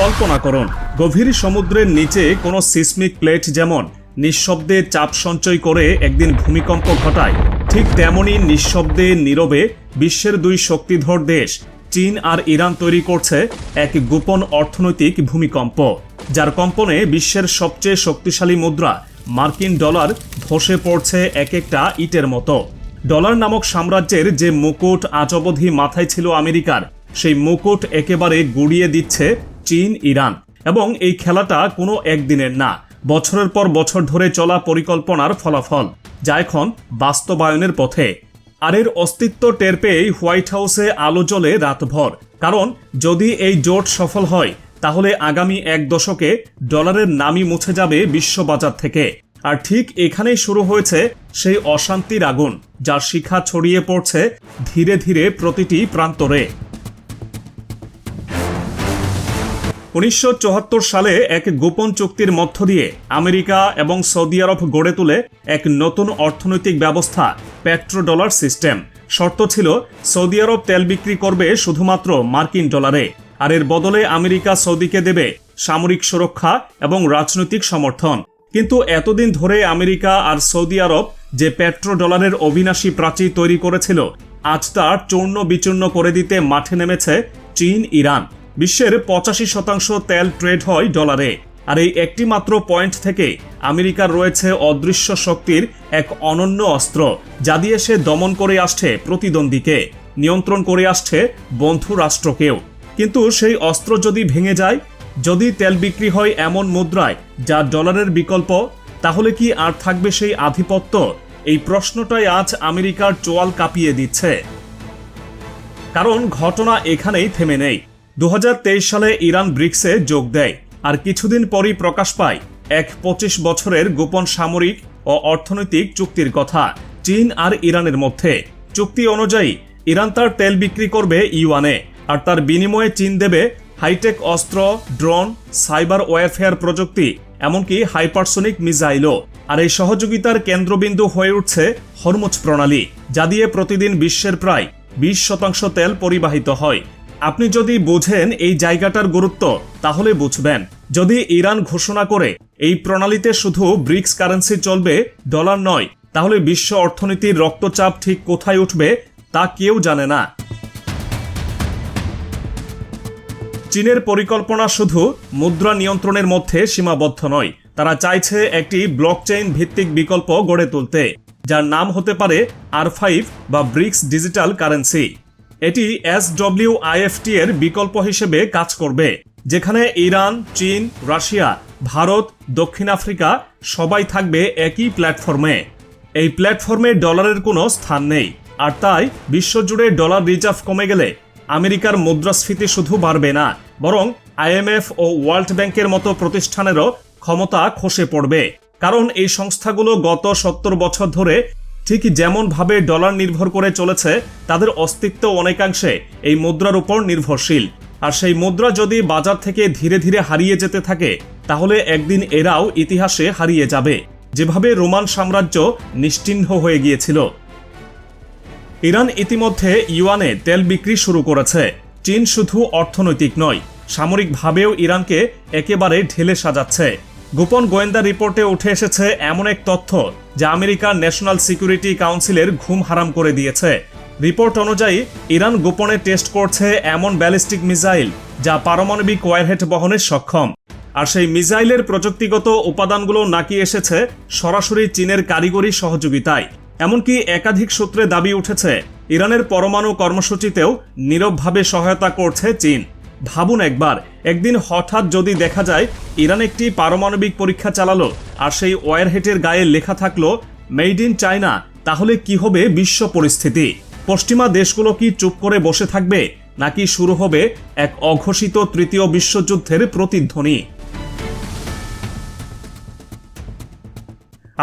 কল্পনা করুন, গভীর সমুদ্রের নিচে কোনো সিসমিক প্লেট যেমন নিঃশব্দে চাপ সঞ্চয় করে একদিন ভূমিকম্প ঘটায়, ঠিক তেমনই নিঃশব্দে নীরবে বিশ্বের দুই শক্তিধর দেশ, চীন আর ইরান তৈরি করছে এক গোপন অর্থনৈতিক ভূমিকম্প, যার কম্পনে বিশ্বের সবচেয়ে শক্তিশালী মুদ্রা মার্কিন ডলার ধসে পড়ছে এক একটা ইটের মতো। ডলার নামক সাম্রাজ্যের যে মুকুট আজ মাথায় ছিল আমেরিকার, সেই মুকুট একেবারে গুড়িয়ে দিচ্ছে চীন, ইরান এবং এই খেলাটা কোনো একদিনের না। বছরের পর বছর ধরে চলা পরিকল্পনার ফলাফল, যা এখন বাস্তবায়নের পথে। আর এর অস্তিত্ব টের পেয়েই হোয়াইট হাউসে আলো জ্বলে রাতভর। কারণ যদি এই জোট সফল হয়, তাহলে আগামী এক দশকে ডলারের নামই মুছে যাবে বিশ্ববাজার থেকে। আর ঠিক এখানেই শুরু হয়েছে সেই অশান্তির আগুন, যার শিখা ছড়িয়ে পড়ছে ধীরে ধীরে প্রতিটি প্রান্তরে। উনিশশো চুয়াত্তর সালে এক গোপন চুক্তির মধ্য দিয়ে আমেরিকা এবং সৌদি আরব গড়ে তুলে এক নতুন অর্থনৈতিক ব্যবস্থা পেট্রো ডলার সিস্টেম। শর্ত ছিল, সৌদি আরব তেল বিক্রি করবে শুধুমাত্র মার্কিন ডলারে, আর এর বদলে আমেরিকা সৌদিকে দেবে সামরিক সুরক্ষা এবং রাজনৈতিক সমর্থন। কিন্তু এতদিন ধরে আমেরিকা আর সৌদি আরব যে পেট্রো ডলারের অবিনাশী প্রাচীর তৈরি করেছিল, আজ তা চূর্ণ বিচূর্ণ করে দিতে মাঠে নেমেছে চীন ইরান বিশ্বের পঁচাশি শতাংশ তেল ট্রেড হয় ডলারে। আর এই একটি মাত্র পয়েন্ট থেকে আমেরিকার রয়েছে অদৃশ্য শক্তির এক অনন্য অস্ত্র, যা দিয়ে সে দমন করে আসছে প্রতিদ্বন্দ্বীকে। নিয়ন্ত্রণ করে আসছে বন্ধু রাষ্ট্রকেও। কিন্তু সেই অস্ত্র যদি ভেঙে যায়, যদি তেল বিক্রি হয় এমন মুদ্রায় যা ডলারের বিকল্প, তাহলে কি আর থাকবে সেই আধিপত্য? এই প্রশ্নটাই আজ আমেরিকার চোয়াল কাঁপিয়ে দিচ্ছে। কারণ ঘটনা এখানেই থেমে নেই। দু হাজার তেইশ সালে ইরান ব্রিক্সে যোগ দেয়, আর কিছুদিন পরই প্রকাশ পায় এক পঁচিশ বছরের গোপন সামরিক ও অর্থনৈতিক চুক্তির কথা চীন আর ইরানের মধ্যে। চুক্তি অনুযায়ী, ইরান তার তেল বিক্রি করবে ইউয়ানে, আর তার বিনিময়ে চীন দেবে হাইটেক অস্ত্র, ড্রোন, সাইবার ওয়ারফেয়ার প্রযুক্তি, এমনকি হাইপারসোনিক মিসাইলও, আর এই সহযোগিতার কেন্দ্রবিন্দু হয়ে উঠছে হরমুজ প্রণালী, যা দিয়ে প্রতিদিন বিশ্বের প্রায় বিশ শতাংশ তেল পরিবাহিত হয়। আপনি যদি বোঝেন এই জায়গাটার গুরুত্ব, তাহলে বুঝবেন। যদি ইরান ঘোষণা করে এই প্রণালীতে শুধু ব্রিক্স কারেন্সি চলবে, ডলার নয়, তাহলে বিশ্ব অর্থনীতির রক্তচাপ ঠিক কোথায় উঠবে, তা কেউ জানে না। চীনের পরিকল্পনা শুধু মুদ্রা নিয়ন্ত্রণের মধ্যে সীমাবদ্ধ নয়, তারা চাইছে একটি ব্লকচেইন ভিত্তিক বিকল্প গড়ে তুলতে, যার নাম হতে পারে আর ফাইভ বা ব্রিক্স ডিজিটাল কারেন্সি। এটি S W I F T এর বিকল্প হিসেবে কাজ করবে, যেখানে ইরান, চীন, রাশিয়া, ভারত, দক্ষিণ আফ্রিকা সবাই থাকবে একই প্ল্যাটফর্মে। এই প্ল্যাটফর্মে ডলারের কোনো স্থান নেই, আর তাই বিশ্বজুড়ে ডলার রিজার্ভ কমে গেলে আমেরিকার মুদ্রাস্ফীতি শুধু বাড়বে না, বরং আইএমএফ ও ওয়ার্ল্ড ব্যাংকের মতো প্রতিষ্ঠানেরও ক্ষমতা খসে পড়বে। কারণ এই সংস্থাগুলো গত সত্তর বছর ধরে ঠিক যেমনভাবে ডলার নির্ভর করে চলেছে, তাদের অস্তিত্ব অনেকাংশে এই মুদ্রার উপর নির্ভরশীল। আর সেই মুদ্রা যদি বাজার থেকে ধীরে ধীরে হারিয়ে যেতে থাকে, তাহলে একদিন এরাও ইতিহাসে হারিয়ে যাবে। যেভাবে রোমান সাম্রাজ্য নিশ্চিহ্ন হয়ে গিয়েছিল। ইরান ইতিমধ্যে ইউয়ানে তেল বিক্রি শুরু করেছে। চীন শুধু অর্থনৈতিক নয়, সামরিকভাবেও ইরানকে একেবারে ঢেলে সাজাচ্ছে। গোপন গোয়েন্দা রিপোর্টে উঠে এসেছে এমন এক তথ্য যা আমেরিকার ন্যাশনাল সিকিউরিটি কাউন্সিলের ঘুম হারাম করে দিয়েছে। রিপোর্ট অনুযায়ী, ইরান গোপনে টেস্ট করছে এমন ব্যালিস্টিক মিসাইল যা পারমাণবিক ওয়ারহেড বহনে সক্ষম। আর সেই মিসাইলের প্রযুক্তিগত উপাদানগুলো নাকি এসেছে সরাসরি চীনের কারিগরি সহযোগিতায়। এমনকি একাধিক সূত্রে দাবি উঠেছে, ইরানের পরমাণু কর্মসূচিতেও নীরবভাবে সহায়তা করছে চীন। ভাবুন একবার, একদিন হঠাৎ যদি দেখা যায়, ইরান একটি পারমাণবিক পরীক্ষা চালালো, আর সেই ওয়ারহেটের গায়ে লেখা থাকল, মেড ইন চায়না তাহলে কি হবে বিশ্ব পরিস্থিতি? পশ্চিমা দেশগুলো কি চুপ করে বসে থাকবে, নাকি শুরু হবে এক অঘোষিত তৃতীয় বিশ্বযুদ্ধের প্রতিধ্বনি?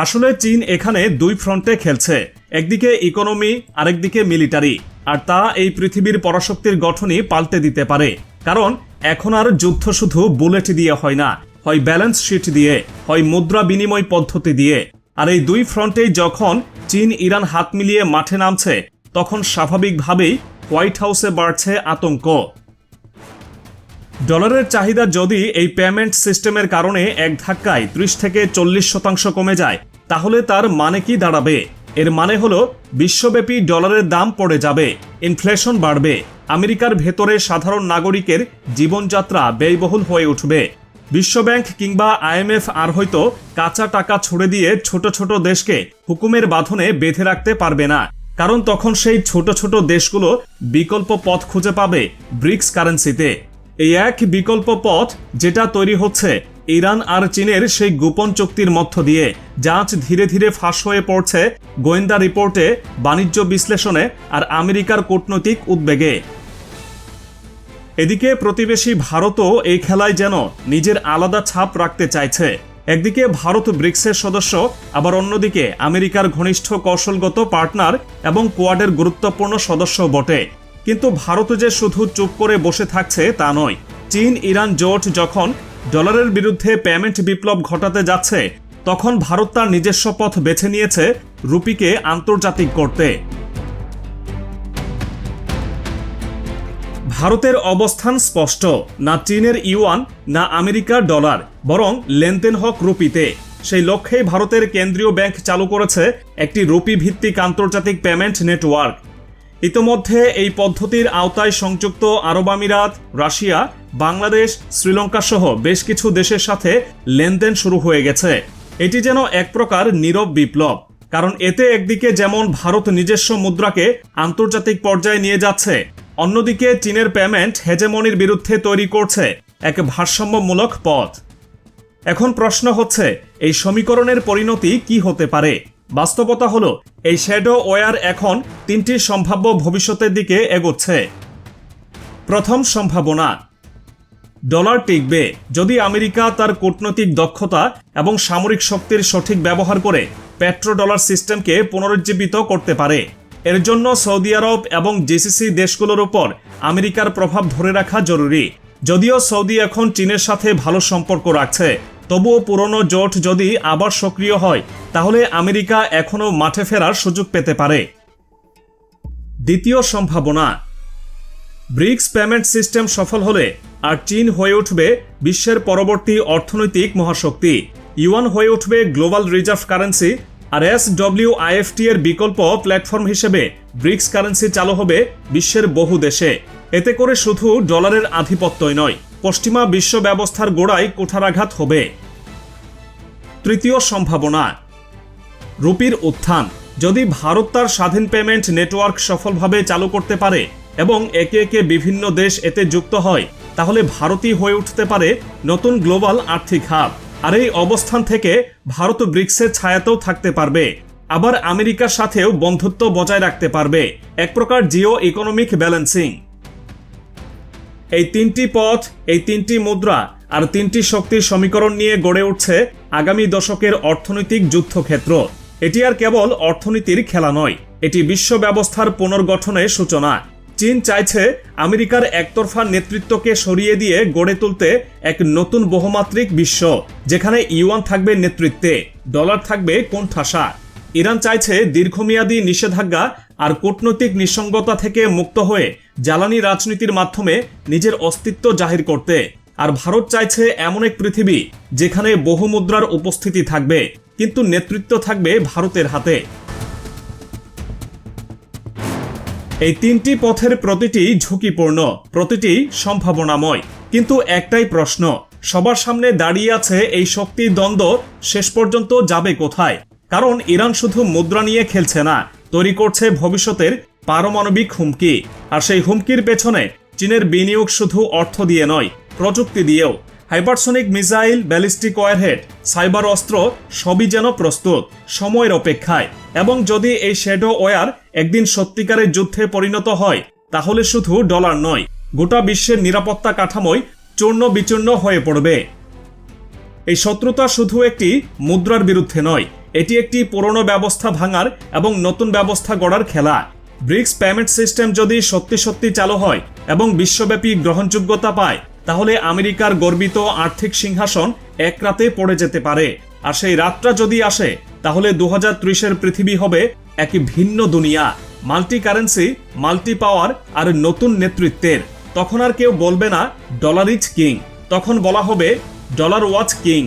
আসলে চীন এখানে দুই ফ্রন্টে খেলছে, একদিকে ইকোনমি, আরেকদিকে মিলিটারি, আর তা এই পৃথিবীর পরাশক্তির গঠনই পাল্টে দিতে পারে। কারণ এখন আর যুদ্ধ শুধু বুলেট দিয়ে হয় না, হয় ব্যালেন্স শিট দিয়ে, হয় মুদ্রা বিনিময় পদ্ধতি দিয়ে। আর এই দুই ফ্রন্টেই যখন চীন ইরান হাত মিলিয়ে মাঠে নামছে, তখন স্বাভাবিকভাবেই হোয়াইট হাউসে বাড়ছে আতঙ্ক। ডলারের চাহিদা যদি এই পেমেন্ট সিস্টেমের কারণে এক ধাক্কায় ত্রিশ থেকে চল্লিশ শতাংশ কমে যায়, তাহলে তার মানে কি দাঁড়াবে? এর মানে হলো, বিশ্বব্যাপী ডলারের দাম পড়ে যাবে, ইনফ্লেশন বাড়বে, আমেরিকার ভেতরে সাধারণ নাগরিকের জীবনযাত্রা ব্যয়বহুল হয়ে উঠবে। বিশ্বব্যাংক কিংবা আইএমএফ আর হয়তো কাঁচা টাকা ছুড়ে দিয়ে ছোট ছোট দেশকে হুকুমের বাঁধনে বেঁধে রাখতে পারবে না। কারণ তখন সেই ছোট ছোট দেশগুলো বিকল্প পথ খুঁজে পাবে ব্রিক্স কারেন্সিতে। এই এক বিকল্প পথ যেটা তৈরি হচ্ছে ইরান আর চীনের সেই গোপন চুক্তির মধ্য দিয়ে যাঁচ ধীরে ধীরে ফাঁস হয়ে পড়ছে গোয়েন্দা রিপোর্টে বাণিজ্য বিশ্লেষণে আর আমেরিকার কূটনৈতিক উদ্বেগে। এদিকে প্রতিবেশী ভারতও এই খেলায় যেন নিজের আলাদা ছাপ রাখতে চাইছে। একদিকে ভারত ব্রিক্সের সদস্য, আবার অন্যদিকে আমেরিকার ঘনিষ্ঠ কৌশলগত পার্টনার এবং কোয়াডের গুরুত্বপূর্ণ সদস্য বটে। কিন্তু ভারত যে শুধু চুপ করে বসে থাকছে তা নয়। চীন ইরান জোট যখন ডলারের বিরুদ্ধে পেমেন্ট বিপ্লব ঘটাতে যাচ্ছে, তখন ভারত তার নিজস্ব পথ বেছে নিয়েছে রুপিকে আন্তর্জাতিক করতে। ভারতের অবস্থান স্পষ্ট, না চীনের ইউয়ান, না আমেরিকার ডলার, বরং লেনদেন হক রুপিতে। সেই লক্ষ্যেই ভারতের কেন্দ্রীয় ব্যাংক চালু করেছে একটি রুপি ভিত্তিক আন্তর্জাতিক পেমেন্ট নেটওয়ার্ক। ইতোমধ্যে এই পদ্ধতির আওতায় সংযুক্ত আরব আমিরাত, রাশিয়া, বাংলাদেশ শ্রীলঙ্কা সহ বেশ কিছু দেশের সাথে লেনদেন শুরু হয়ে গেছে। এটি যেন এক প্রকার নীরব বিপ্লব, কারণ এতে একদিকে যেমন ভারত নিজস্ব মুদ্রাকে আন্তর্জাতিক পর্যায়ে নিয়ে যাচ্ছে, অন্যদিকে চীনের পেমেন্ট হেজেমনির বিরুদ্ধে তৈরি করছে এক ভারসাম্যমূলক পথ। এখন প্রশ্ন হচ্ছে, এই সমীকরণের পরিণতি কি হতে পারে? বাস্তবতা হলো, এই শ্যাডো ওয়ার এখন তিনটি সম্ভাব্য ভবিষ্যতের দিকে এগোচ্ছে। প্রথম সম্ভাবনা ডলার টিকবে। যদি আমেরিকা তার কূটনৈতিক দক্ষতা এবং সামরিক শক্তির সঠিক ব্যবহার করে পেট্রো ডলার সিস্টেমকে পুনরুজ্জীবিত করতে পারে, এর জন্য সৌদি আরব এবং জিসিসি দেশগুলোর উপর আমেরিকার প্রভাব ধরে রাখা জরুরি। যদিও সৌদি এখন চীনের সাথে ভালো সম্পর্ক রাখছে তবুও পুরনো জোট যদি আবার সক্রিয় হয়, তাহলে আমেরিকা এখনও মাঠে ফেরার সুযোগ পেতে পারে। দ্বিতীয় সম্ভাবনা, ব্রিক্স পেমেন্ট সিস্টেম সফল হলে আর চীন হয়ে উঠবে বিশ্বের পরবর্তী অর্থনৈতিক মহাশক্তি। ইউয়ান হয়ে উঠবে global reserve currency R S W I F T এর বিকল্প প্ল্যাটফর্ম হিসেবে ব্রিক্স কারেন্সি চালু হবে বিশ্বের বহু দেশে। এতে করে শুধু ডলারের আধিপত্যই নয় পশ্চিমা বিশ্ব ব্যবস্থার গোড়ায় কুঠারাঘাত হবে। তৃতীয় সম্ভাবনা, রুপির উত্থান। যদি ভারত তার স্বাধীন পেমেন্ট নেটওয়ার্ক সফলভাবে চালু করতে পারে এবং একে একে বিভিন্ন দেশ এতে যুক্ত হয়, তাহলে ভারতই হয়ে উঠতে পারে নতুন গ্লোবাল আর্থিক হাব। আর এই অবস্থান থেকে ভারত ব্রিক্সের ছায়াতেও থাকতে পারবে। আবার আমেরিকার সাথেও বন্ধুত্ব বজায় রাখতে পারবে। এক প্রকার জিও ইকোনমিক ব্যালেন্সিং। এই তিনটি পথ, এই তিনটি মুদ্রা আর তিনটি শক্তির সমীকরণ নিয়ে গড়ে উঠছে আগামী দশকের অর্থনৈতিক যুদ্ধক্ষেত্র। এটি আর কেবল অর্থনীতির খেলা নয়, এটি বিশ্ব ব্যবস্থার পুনর্গঠনের সূচনা। চীন চাইছে আমেরিকার একতরফা নেতৃত্বকে সরিয়ে দিয়ে গড়ে তুলতে এক নতুন বহুমাত্রিক বিশ্ব, যেখানে ইউয়ান থাকবে নেতৃত্বে, ডলার থাকবে কোণঠাসা। ইরান চাইছে দীর্ঘমেয়াদী নিষেধাজ্ঞা আর কূটনৈতিক নিঃসঙ্গতা থেকে মুক্ত হয়ে জ্বালানি রাজনীতির মাধ্যমে নিজের অস্তিত্ব জাহির করতে। আর ভারত চাইছে এমন এক পৃথিবী যেখানে বহু মুদ্রার উপস্থিতি থাকবে, কিন্তু নেতৃত্ব থাকবে ভারতের হাতে। এই তিনটি পথের প্রতিটি ঝুঁকিপূর্ণ, প্রতিটি সম্ভাবনাময়। কিন্তু একটাই প্রশ্ন, সবার সামনে দাঁড়িয়ে আছে এই শক্তির দ্বন্দ্ব শেষ পর্যন্ত যাবে কোথায়? কারণ ইরান শুধু মুদ্রা নিয়ে খেলছে না তৈরি করছে ভবিষ্যতের পারমাণবিক হুমকি। আর সেই হুমকির পেছনে চীনের বিনিয়োগ শুধু অর্থ দিয়ে নয়, প্রযুক্তি দিয়েও। Hypersonic missile, ballistic warhead, cyber অস্ত্র সবই যেন প্রস্তুত সময়ের অপেক্ষায়। এবং যদি এই শ্যাডো ওয়ার একদিন সত্যিকারের যুদ্ধে পরিণত হয়, তাহলে শুধু ডলার নয়, গোটা বিশ্বের নিরাপত্তা কাঠামোই চূর্ণ বিচূর্ণ হয়ে পড়বে। এই শত্রুতা শুধু একটি মুদ্রার বিরুদ্ধে নয় এটি একটি পুরনো ব্যবস্থা ভাঙার এবং নতুন ব্যবস্থা গড়ার খেলা। ব্রিক্স পেমেন্ট সিস্টেম যদি সত্যি সত্যি চালু হয় এবং বিশ্বব্যাপী গ্রহণযোগ্যতা পায়, তাহলে আমেরিকার গর্বিত আর্থিক সিংহাসন এক রাতে পড়ে যেতে পারে। আর সেই রাতটা যদি আসে, তাহলে দু হাজার পৃথিবী হবে এক ভিন্ন দুনিয়া। মাল্টি কারেন্সি মাল্টি পাওয়ার আর নতুন নেতৃত্বের। তখন আর কেউ বলবে না, ডলার ইজ কিং। তখন বলা হবে, ডলার ওয়াচ কিং।